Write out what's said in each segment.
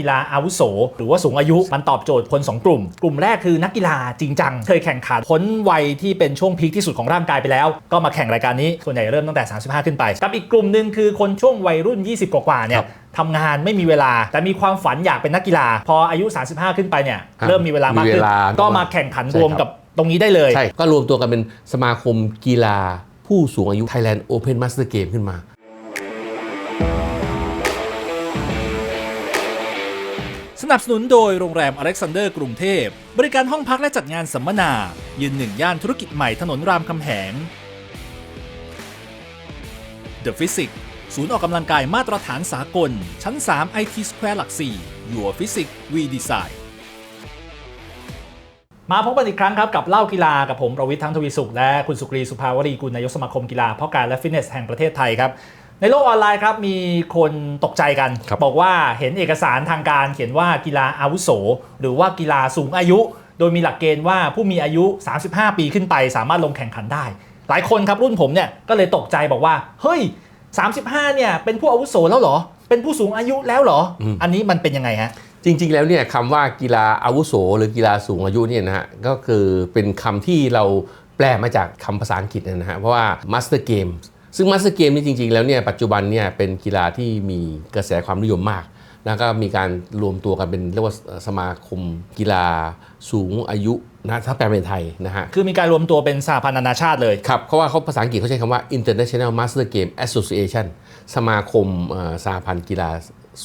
กีฬาอาวุโส หรือว่าสูงอายุมันตอบโจทย์คน 2 กลุ่ม กลุ่มแรกคือนักกีฬาจริงจัง เคยแข่งขันพ้นวัยที่เป็นช่วงพีคที่สุดของร่างกายไปแล้ว ก็มาแข่งรายการนี้ส่วนใหญ่เริ่มตั้งแต่ 35 ขึ้นไป กับอีกกลุ่มหนึ่งคือคนช่วงวัยรุ่น 20 กว่าๆเนี่คยรับทำงานไม่มีเวลา แต่มีความฝันอยากเป็นนักกีฬา พออายุ 35 ขึ้นไปเนี่ยครับเริ่มมีเวลามากขึ้นมีเวลาก็มาแข่งขันใช่รวมครับกับตรงนี้ได้เลยใช่ก็รวมตัวกันเป็นสมาคมกีฬาผู้สูงอายุ Thailand Open Master Game ขึ้นมา นับสนุนโดยโรงแรมอเล็กซานเดอร์กรุงเทพ บริการห้องพักและจัดงานสัมมนา ยืนหนึ่งย่านธุรกิจใหม่ถนนรามคำแหง The Physics ศูนย์ออกกำลังกายมาตรฐานสากล ชั้น 3 IT Square หลัก 4 Your Physics We Design มาพบกันอีกครั้งครับกับเล่ากีฬากับผมประวิทย์ทั้งทวีสุขและคุณสุกรีสุภาวรีกุลนายกสมาคมกีฬาเพาะกายและฟิตเนสแห่งประเทศไทยครับ ในโลกออนไลน์ครับมีคนตกใจกันครับบอกว่าเห็นเอกสารทางการเขียนว่ากีฬาอาวุโส หรือว่ากีฬาสูงอายุ โดยมีหลักเกณฑ์ว่าผู้มีอายุ 35 ปีขึ้นไป สามารถลงแข่งขันได้ หลายคนครับรุ่นผมเนี่ยก็เลยตกใจบอกว่า เฮ้ย 35 เนี่ยเป็นผู้อาวุโสแล้วเหรอ เป็นผู้สูงอายุแล้วเหรออมอันนี้มันเป็นยังไงฮะจริง ๆ แล้วเนี่ยคำว่ากีฬาอาวุโส หรือกีฬาสูงอายุเนี่ยนะฮะก็คือเป็นคำที่เราแปลมาจากคำภาษาอังกฤษนะฮะเพราะว่า Master Game ซึ่ง Master Game นี่จริงๆ แล้วเนี่ยปัจจุบันเนี่ยเป็นกีฬาที่มีกระแสความนิยมมาก แล้วก็มีการรวมตัวกันเป็นเรียกว่าสมาคมกีฬาสูงอายุนะถ้าแปลเป็นไทยนะฮะ คือมีการรวมตัวเป็นสหพันธ์นานาชาติเลย ครับเพราะว่าเขาภาษาอังกฤษเขาใช้คำว่า International Master Game Association สมาคมเอ่อสหพันธ์กีฬา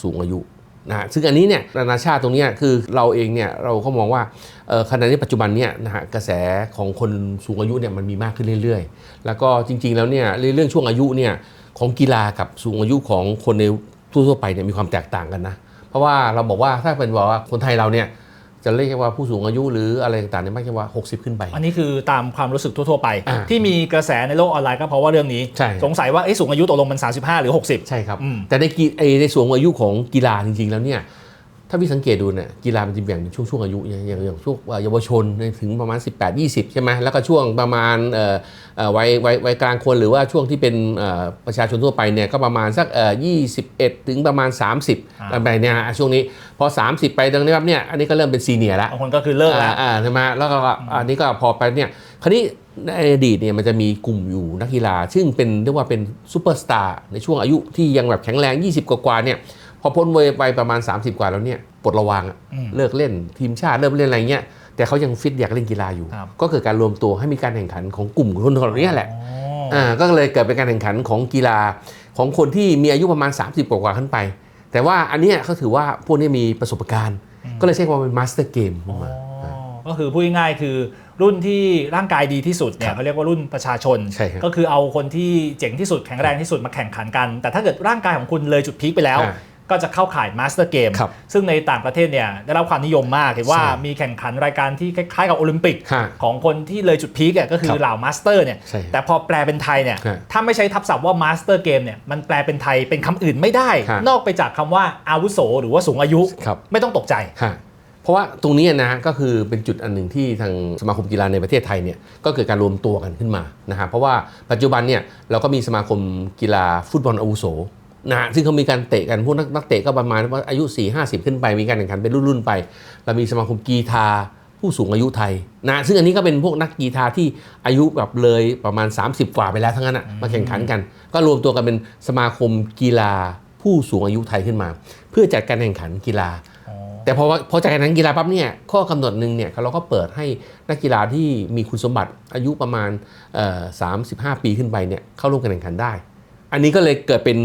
สูงอายุ นะฮะซึ่งอันนี้เนี่ยนานาชาติตรงนี้คือเราเองเนี่ยเราก็มองว่าขณะนี้ปัจจุบันเนี่ยนะฮะกระแสของคนสูงอายุเนี่ยมันมีมากขึ้นเรื่อยๆ แล้วก็จริง ๆ แล้วเนี่ยเรื่องช่วงอายุเนี่ยของกีฬากับสูงอายุของคนในทั่วๆไปเนี่ยมีความแตกต่างกันนะ เพราะว่าเราบอกว่าถ้าเป็นบอกว่าคนไทยเราเนี่ย จะเรียกว่าผู้สูงอายุหรืออะไรต่างๆเนี่ยไม่ใช่ว่า 60 ขึ้นไป อันนี้คือตามความรู้สึกทั่ว ๆ ไป อ่าที่มีกระแสในโลกออนไลน์ก็เพราะว่าเรื่องนี้ ใช่ สงสัยว่าเอ๊ะสูงอายุตกลงมัน 35 หรือ 60 ใช่ครับ อืมแต่ในกีไอในส่วนของอายุของกีฬาจริงๆแล้วเนี่ย ถ้าพี่สังเกตดูเนี่ยกีฬามันจะแบ่งเป็นช่วงช่วงๆอายุอย่างอย่างอย่างช่วงเยาวชนถึงประมาณ 18 20 ใช่ไหมแล้วก็ช่วงประมาณเอ่อเอ่อวัยวัยวัยกลางคนหรือว่าช่วงที่เป็นเอ่อประชาชนทั่วไปเนี่ยก็ประมาณสักเอ่อ21 ถึงประมาณ 30อ่าอะไรเนี่ยช่วงนี้พอ 30 ไปตรงนี้ครับเนี่ยอันนี้ก็เริ่มเป็นซีเนียร์แล้วบางคนก็คือเลิกแล้วอ่าอ่าใช่ไหมแล้วก็อันนี้ก็พอไปเนี่ยคราวนี้ในอดีตเนี่ยมันจะมีกลุ่มอยู่นักกีฬา ซึ่งเป็นเรียกว่าเป็นซูเปอร์สตาร์ในช่วงอายุที่ยังแบบแข็งแรง 20 กว่าๆเนี่ยพ อพ้นวัยไปประมาณ 30 กว่าแล้วเนี่ยปลดระวางอะอืมเลิกเล่นทีมชาติเริ่มเล่นอะไรเงี้ยแต่เขายังฟิตอยากเล่นกีฬาอยู่ครับก็เกิดการรวมตัวให้มีการแข่งขันของกลุ่มคนเหล่านี้แหละอ๋ออ่าก็เลยเกิดเป็นการแข่งขันของกีฬาของคนที่มีอายุประมาณ 30 กว่าๆขึ้นไป แต่ว่าอันเนี้ยเขาถือว่าพวกนี้มีประสบการณ์ ก็เลยใช้คำว่าเป็นมาสเตอร์เกมขึ้นมาอ๋อก็คือพูดง่ายๆคือรุ่นที่ร่างกายดีที่สุดเนี่ครัยบเขาเรียกว่ารุ่นประชาชนใช่ครับก็คือเอาคนที่เจ๋งที่สุดแข็งแรงที่สุดมาแข่งขันกัน แต่ถ้าเกิดร่างกายของคุณเลยจุดพีคไปแล้วอ่า ก็จะเข้าข่ายมาสเตอร์เกมครับซึ่งในต่างประเทศเนี่ยได้รับความนิยมมากเห็นว่าใช่มีแข่งขันรายการที่คล้ายๆกับโอลิมปิก ฮะของคนที่เลยจุดพีคเนี่ยก็คืครัอบเหล่ามาสเตอร์เนี่ยใช่ครับแต่พอแปลเป็นไทยเนี่ยฮะถ้าไม่ใช้ทับศัพท์ว่ามาสเตอร์เกมเนี่ยมันแปลเป็นไทยเป็นคำอื่นไม่ได้ ฮะนอกไปจากคำว่าอาวุโสหรือว่าสูงอายุ ครับ ไม่ต้องตกใจ ฮะเพราะว่าตรงนี้นะฮะก็คือเป็นจุดอันหนึ่งที่ทางสมาคมกีฬาในประเทศไทยเนี่ยก็เกิดการรวมตัวกันขึ้นมานะฮะเพราะว่าปัจจุบันเนี่ยเราก็มีสมาคมกีฬาฟุตบอลอาวุโส นะฮะซึ่งเขามีการเตะกันพวกนักนักเตะก็ประมาณว่าอายุ 4 50 ขึ้นไป มีการแข่งขันเป็นรุ่นๆไป เรามีสมาคมกีฬาผู้สูงอายุไทยนะซึ่งอันนี้ก็เป็นพวกนักกีฬาที่อายุแบบเลยประมาณ 30 กว่าไปแล้วทั้งนั้นอะมาแข่งขันกัน ก็รวมตัวกันเป็นสมาคมกีฬาผู้สูงอายุไทยขึ้นมา เพื่อจัดการแข่งขันกีฬา แต่พอพอจากการแข่งขันกีฬาปั๊บเนี่ยข้อกำหนดหนึ่งเนี่ยเราก็เปิดให้นักกีฬาที่มีคุณสมบัติอายุประมาณเอ่อ35ปีขึ้นไปเนี่ยเข้าร่วมการแข่งขันได้ อันนี้ก็เลยเกิดเป็น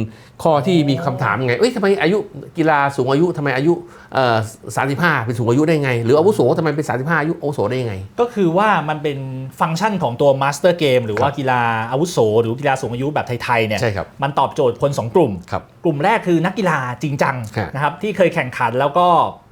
ข้อที่มีคำถามไง เอ้ยทำไมอายุกีฬาสูงอายุทำไมอายุเอ่อ35เป็นสูงอายุได้ไง หรืออาวุโสทำไมเป็น35อายุอาวุโสได้ยังไง ก็คือว่ามันเป็นฟังก์ชันของตัวมาสเตอร์เกมหรือว่ากีฬาอาวุโสหรือกีฬาสูงอายุแบบไทยๆเนี่ยใช่ครับมันตอบโจทย์คน 2 กลุ่มครับกลุ่มแรกคือนักกีฬาจริงจังครับนะครับที่เคยแข่งขันแล้วก็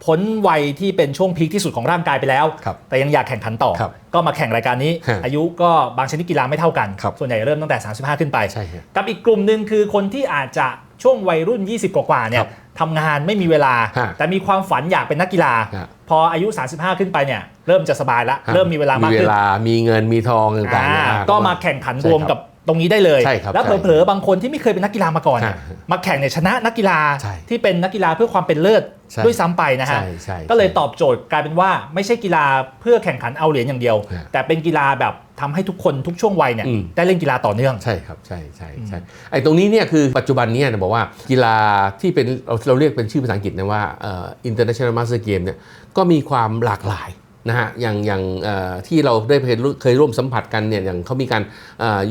พ้นวัยที่เป็นช่วงพีคที่สุดของร่างกายไปแล้วครับแต่ยังอยากแข่งขันต่อครับก็มาแข่งรายการนี้ฮะอายุก็บางชนิดกีฬาไม่เท่ากันครับส่วนใหญ่เริ่มตั้งแต่ 35 ขึ้นไปใช่ฮะกับอีกกลุ่มหนึ่งคือคนที่อาจจะ ช่วงวัยรุ่น 20 กว่าๆเนี่คยรับทำงานไม่มีเวลาฮะแต่มีความฝันอยากเป็นนักกีฬาฮะพออายุ 35 ขึ้นไปเนี่ยเริ่มจะสบายละเริ่มมีเวลามากมีเวขึ้นลามีเงินมีทองต่างๆอ่าเนี่ยอ่าก็มาแข่งขันใช่รวมครับกับ ตรงนี้ได้เลยใช่ครับแล้วใช่เผลอๆบางคนที่ไม่เคยเป็นนักกีฬามาก่อนเนี่ยฮะมาแข่งเนี่ยชนะนักกีฬาใช่ที่เป็นนักกีฬาเพื่อความเป็นเลิศใช่ด้วยซ้ำไปนะฮะใช่ใช่ก็เลยตอบโจทย์กลายเป็นว่าไม่ใช่กีฬาเพื่อแข่งขันเอาเหรียญอย่างเดียวฮะแต่เป็นกีฬาแบบทำให้ทุกคนทุกช่วงวัยเนี่ยอืมได้เล่นกีฬาต่อเนื่องใช่ครับใช่ใช่ใช่ไอ้ตรงนี้เนี่ยคือปัจจุบันเนี่ยนะบอกว่ากีฬาที่เป็นเราเราเรียกเป็นชื่อภาษาอังกฤษนะว่าเอ่อ international master game เนี่ยก็มีความหลากหลาย นะฮะอย่างอย่างที่เราได้เคยร่วมสัมผัสกันเนี่ยอย่างเขามีการ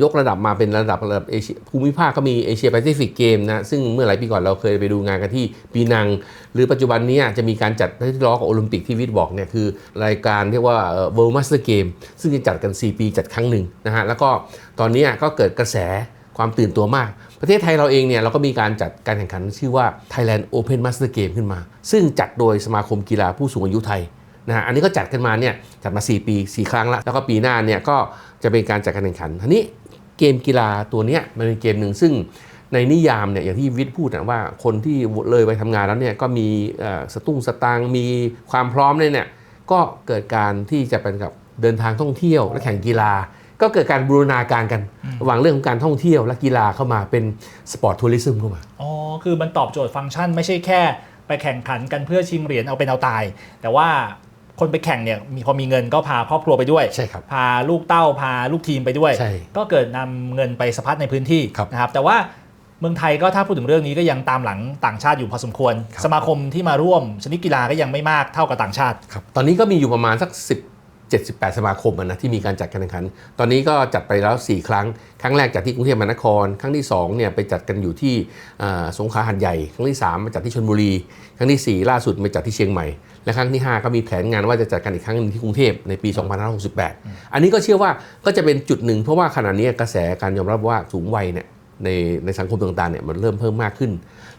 ยกระดับมาเป็นระดับระดับเอเชียภูมิภาคก็มีเอเชียแปซิฟิกเกมนะซึ่งเมื่อหลายปีก่อนเราเคยไปดูงานกันที่ปีนัง หรือปัจจุบันนี้จะมีการจัดที่ล้อกับโอลิมปิกที่วิทย์บอกเนี่ยคือรายการเรียกว่าเอ่อ World Master Game ซึ่งจะจัดกัน 4 ปีจัดครั้งหนึ่งนะฮะแล้วก็ตอนนี้ก็เกิดกระแสความตื่นตัวมาก ประเทศไทยเราเองเนี่ยเราก็มีการจัดการแข่งขันชื่อว่า Thailand Open Master Game ขึ้นมา ซึ่งจัดโดยสมาคมกีฬาผู้สูงอายุไทย นะฮะอันนี้ก็จัดกันมาเนี่ยจัดมา 4 ปี 4 ครั้งแล้วแล้วก็ปีหน้าเนี่ยก็จะเป็นการจัดการแข่งขันทีนี้เกมกีฬาตัวเนี้ยมันเป็นเกมหนึ่งซึ่งในนิยามเนี่ยอย่างที่วิทย์พูดนะว่าคนที่เลยไปทำงานแล้วเนี่ยก็มีเอ่อสตุ้งสตางค์มีความพร้อมเนี่ยเนี่ยก็เกิดการที่จะเป็นกับเดินทางท่องเที่ยว และแข่งกีฬา ก็เกิดการบูรณาการกันระหว่างเรื่องของการท่องเที่ยวและกีฬาเข้ามาเป็นสปอร์ตทัวริซึมเข้ามาอ๋อคือมันตอบโจทย์ฟังก์ชันไม่ใช่แค่ไปแข่งขันกันเพื่อชิงเหรียญเอาเป็นเอาตาย แต่ว่า คนไปแข่งเนี่ยมีพอมีเงินก็พาครอบครัวไปด้วยใช่ครับพาลูกเต้าพาลูกทีมไปด้วย ใช่ก็เกิดนำเงินไปสะพัดในพื้นที่ครับนะครับแต่ว่าเมืองไทยก็ถ้าพูดถึงเรื่องนี้ก็ยังตามหลังต่างชาติอยู่พอสมควร ครับ สมาคมที่มาร่วมชนิดกีฬาก็ยังไม่มากเท่ากับต่างชาติ ครับตอนนี้ก็มีอยู่ประมาณสัก 10 78 สมาคมนะที่มีการจัดการแข่งขัน ตอนนี้ก็จัดไปแล้ว 4 ครั้ง ครั้งแรกจัดที่กรุงเทพมหานคร ครั้งที่2เนี่ยไปจัดกันอยู่ที่สงขลาหัดใหญ่ ครั้งที่ 3 มาจัดที่ชลบุรี ครั้งทีสี่4 ล่าสุดไปจัดที่เชียงใหม่ และครั้งที่ 5 ก็มีแผนงานว่าจะจัดกันอีกครั้งหนึงที่กรุงเทพในปี 2568 อันนี้ก็เชื่อว่าก็จะเป็นจุดหนึ่งเพราะว่าขณะนี้กระแสการยอมรับว่าสูงวัยเนี่ยในในสังคมต่างๆเนี่ยมันเริ่มเพิ่มมากขึ้น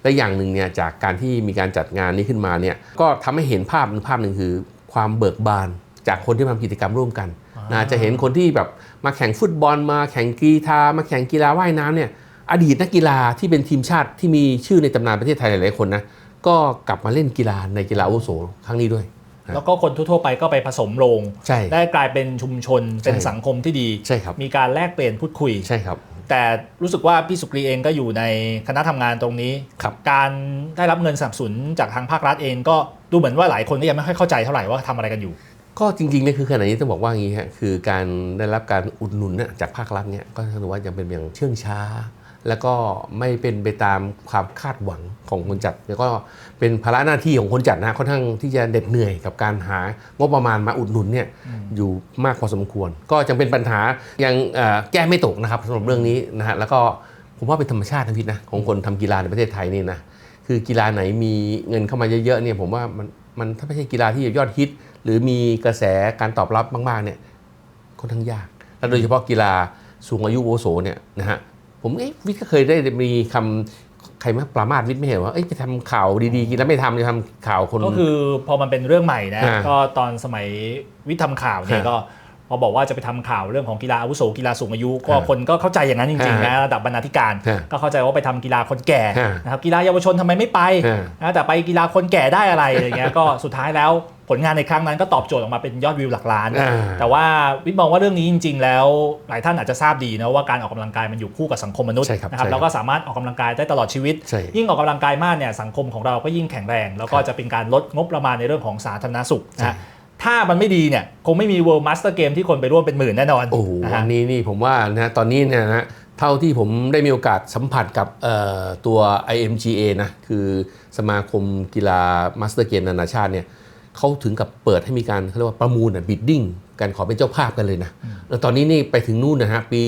และอย่างหนึ่งเนี่ยจากการที่มีการจัดงานนี้ขึ้นมาเนี่ยก็ทำให้เห็นภาพภาพหนึ่งคือความเบิกบาน จากคนที่มาทำกิจกรรมร่วมกันนะจะเห็นคนที่แบบมาแข่งฟุตบอลมาแข่งกีฬามาแข่งกีฬาว่ายน้ำเนี่ยอดีตนักกีฬาที่เป็นทีมชาติที่มีชื่อในตำนานประเทศไทยหลายๆคนนะก็กลับมาเล่นกีฬาในกีฬาอาวุโสครั้งนี้ด้วยครับแล้วก็คนทั่วๆไปก็ไปผสมโรงใช่ได้กลายเป็นชุมชนเป็นใช่สังคมที่ดีใช่ครับมีการแลกเปลี่ยนพูดคุยใช่ครับ แต่รู้สึกว่าพี่สุกรีเองก็อยู่ในคณะทำงานตรงนี้ครับการได้รับเงินสนับสนุนจากทางภาครัฐเองก็ดูเหมือนว่าหลายคนก็ยังไม่ค่อยเข้าใจเท่าไหร่ว่าทำอะไรกันอยู่ ก็จริงๆเนี่ยคือขณะนี้ต้องบอกว่าอย่างนี้ฮะคือการได้รับการอุดหนุนน่ะจากภาครัฐเนี่ยก็ถือว่ายังเป็นอย่างเชื่องช้า แล้วก็ไม่เป็นไปตามความคาดหวังของคนจัด แล้วก็เป็นภาระหน้าที่ของคนจัดนะค่อนข้างที่จะเหน็ดเหนื่อยกับการหางบประมาณมาอุดหนุนเนี่ยอยู่มากพอสมควร ก็ยังเป็นปัญหายังเอ่อแก้ไม่ตกนะครับสำหรับเรื่องนี้นะฮะแล้วก็ผมว่าเป็นธรรมชาตินะพี่นะของคนทำกีฬาในประเทศไทยนี่นะคือกีฬาไหนมีเงินเข้ามาเยอะๆเนี่ยผมว่ามัน มันถ้าไม่ใช่กีฬาที่ยอดฮิต หรือมีกระแสการตอบรับมากๆเนี่ยค่อนข้างยาก และโดยเฉพาะกีฬาสูงอายุโวโสเนี่ยนะฮะผมเอ๊ะวิทย์ก็เคยได้มีคำใครมาปรามาสวิทย์ไม่เห็นว่าเอ๊ะไปทำข่าวดีๆกินแล้วไม่ทำจะทำข่าวคนก็คือพอมันเป็นเรื่องใหม่นะอ่าก็ตอนสมัยวิทย์ทำข่าวเนี่ยฮะก็ พอบอกว่าจะไปทำข่าวเรื่องของกีฬาอาวุโสกีฬาสูงอายุ ก็ฮะคนก็เข้าใจอย่างนั้นจริงๆฮะนะระดับบรรณาธิการฮะก็เข้าใจว่าไปทำกีฬาคนแก่ฮะนะครับกีฬาเยาวชนทำไมไม่ไปฮะนะแต่ไปกีฬาคนแก่ได้อะไรอะไรเงี้ยก็สุดท้ายแล้วผลงานในครั้งนั้นก็ตอบโจทย์ออกมาเป็นยอดวิวหลักล้านอ่าแต่ว่าวิทย์มองว่าเรื่องนี้จริง ๆ แล้วหลายท่านอาจจะทราบดีนะว่าการออกกำลังกายมันอยู่คู่กับสังคมมนุษย์ใช่ครับนะครับใช่ครับแล้วก็สามารถออกกำลังกายได้ตลอดชีวิตใช่ยิ่งออกกำลังกายมากเนี่ยสังคมของเราก็ยิ่งแข็งแรง แล้วก็ครับจะเป็นการลดงบประมาณในเรื่องของสาธารณสุขใช่นะ ถ้ามันไม่ดีเนี่ยคงไม่มี World Master Game ที่คนไปร่วมเป็นหมื่นแน่นอนโอ้โหนะอัฮะ นนี้นี่ผมว่านะตอนนี้เนี่ยนะเท่าที่ผมได้มีโอกาสสัมผัสกับเอ่อตัว IMGA นะคือสมาคมกีฬามาสเตอร์เกมนานาชาติเนี่ยเขาถึงกับเปิดให้มีการเขาเรียกว่าประมูลอะบิดดิ้งการขอเป็นเจ้าภาพกันเลยนะแล้วตอนนี้นี่ไปถึงนู่นนะฮะปี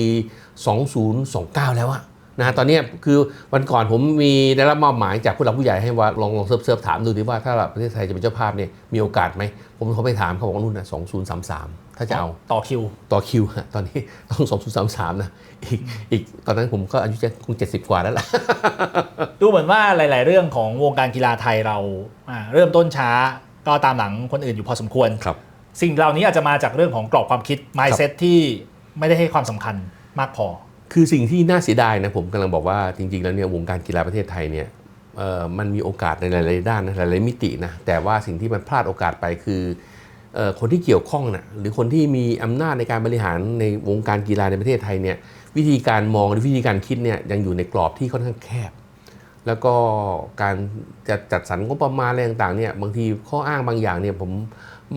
2029 แล้วอะ นะฮะตอนเนี้ยคือวันก่อนผมมีได้รับมอบหมายจากผู้หลักผู้ใหญ่ให้ว่าลองลองเซิร์ฟเซิร์ฟถามดูดิว่าถ้าประเทศไทยจะเป็นเจ้าภาพเนี่ยมีโอกาสไหม ผมเขาไปถามเขาบอกว่านู่นนะ2033ถ้าจะเอาต่อคิว ต่อคิวฮะตอนนี้ต้อง2033นะอีกอีกตอนนั้นผมก็อายุจะคง70กว่าแล้วล่ะ ดูเหมือนว่าหลาย ๆ เรื่องของวงการกีฬาไทยเราอ่าเริ่มต้นช้าก็ตามหลังคนอื่นอยู่พอสมควรครับ สิ่งเหล่านี้อาจจะมาจากเรื่องของกรอบความคิด mindset ที่ไม่ได้ให้ความสำคัญมากพอ คือสิ่งที่น่าเสียดายนะผมกำลังบอกว่าจริง ๆ แล้วเนี่ยวงการกีฬาประเทศไทยเนี่ยมันมีโอกาสในหลาย ๆ ด้านนะหลาย ๆ มิตินะแต่ว่าสิ่งที่มันพลาดโอกาสไปคือเอ่อคนที่เกี่ยวข้องนะหรือคนที่มีอำนาจในการบริหารในวงการกีฬาในประเทศไทยเนี่ยวิธีการมองหรือวิธีการคิดเนี่ยยังอยู่ในกรอบที่ค่อนข้างแคบ แล้วก็การจะจัดสรรงบประมาณอะไรต่าง ๆ เนี่ยบางทีข้ออ้างบางอย่างเนี่ยผม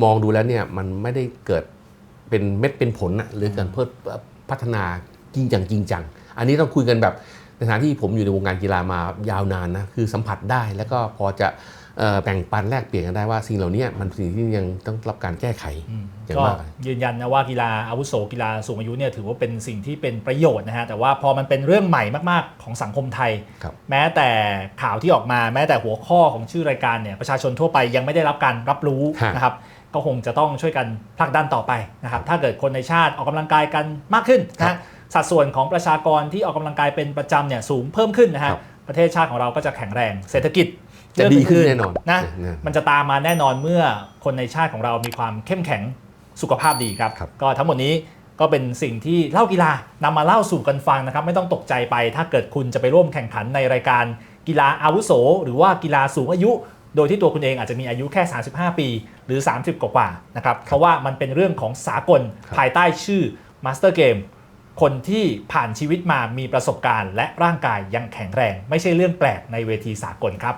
มองดูแล้วเนี่ยมันไม่ได้เกิดเป็นเม็ดเป็นผลนะหรือการเพิ่มพัฒนา จริงจังจริงจัง อันนี้ต้องคุยกันแบบในฐานะที่ผมอยู่ในวงการกีฬามายาวนานนะคือสัมผัสได้แล้วก็พอจะเอ่อแบ่งปันแลกเปลี่ยนกันได้ว่าสิ่งเหล่านี้มันเป็นสิ่งที่ยังต้องรับการแก้ไขอย่างก็มากยืนยันนะว่ากีฬาอาวุโสกีฬาสูงอายุเนี่ยถือว่าเป็นสิ่งที่เป็นประโยชน์นะฮะแต่ว่าพอมันเป็นเรื่องใหม่มากๆของสังคมไทยครับแม้แต่ข่าวที่ออกมาแม้แต่หัวข้อของชื่อรายการเนี่ยประชาชนทั่วไปยังไม่ได้รับการรับรู้ฮะนะครับก็คงจะต้องช่วยกันผลักดันต่อไปนะครับถ้าเกิดคนในชาติออกกำลังกายกันมากขึ้นนะฮะ สัดส่วนของประชากรที่ออกกำลังกายเป็นประจำเนี่ยสูงเพิ่มขึ้นนะฮะครับประเทศชาติของเราก็จะแข็งแรงเศรษฐกิจจะดีขึ้นเรื่งแน่นอนนะแน่นอนมันจะตามมาแน่นอนเมื่อคนในชาติของเรามีความเข้มแข็งสุขภาพดีครับครับก็ทั้งหมดนี้ก็เป็นสิ่งที่เล่ากีฬานำมาเล่าสู่กันฟังนะครับ ไม่ต้องตกใจไป ถ้าเกิดคุณจะไปร่วมแข่งขันในรายการกีฬาอาวุโส หรือว่ากีฬาสูงอายุ โดยที่ตัวคุณเองอาจจะมีอายุแค่ 35 ปี หรือ 30 กว่าๆนะครับ เพราะว่ามันเป็นเรื่องของสากลครับภายใต้ชื่อ Master Game คนที่ผ่านชีวิตมามีประสบการณ์ และร่างกายยังแข็งแรง ไม่ใช่เรื่องแปลกในเวทีสากลครับ